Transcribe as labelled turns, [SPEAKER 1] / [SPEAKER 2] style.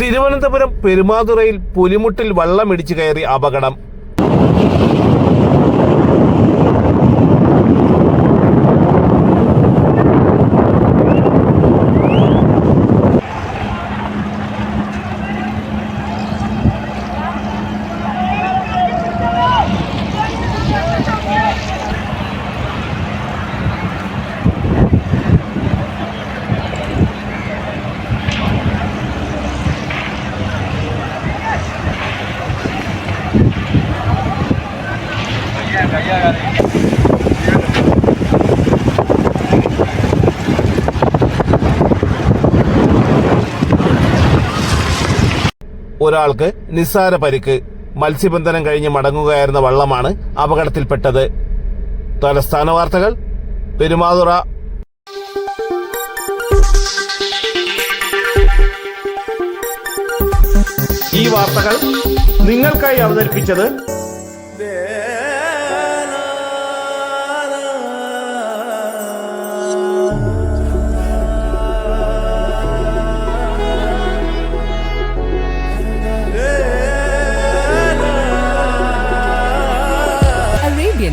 [SPEAKER 1] തിരുവനന്തപുരം പെരുമാതുറയിൽ പുലിമുട്ടിൽ വള്ളമിടിച്ചു കയറി അപകടം. ഒരാൾക്ക് നിസ്സാര പരിക്ക് മത്സ്യബന്ധനം കഴിഞ്ഞ് മടങ്ങുകയായിരുന്ന വള്ളമാണ് അപകടത്തിൽപ്പെട്ടത്. തലസ്ഥാന വാർത്തകൾ പെരുമാതുറ. ഈ വാർത്തകൾ നിങ്ങൾക്കായി അവതരിപ്പിച്ചത്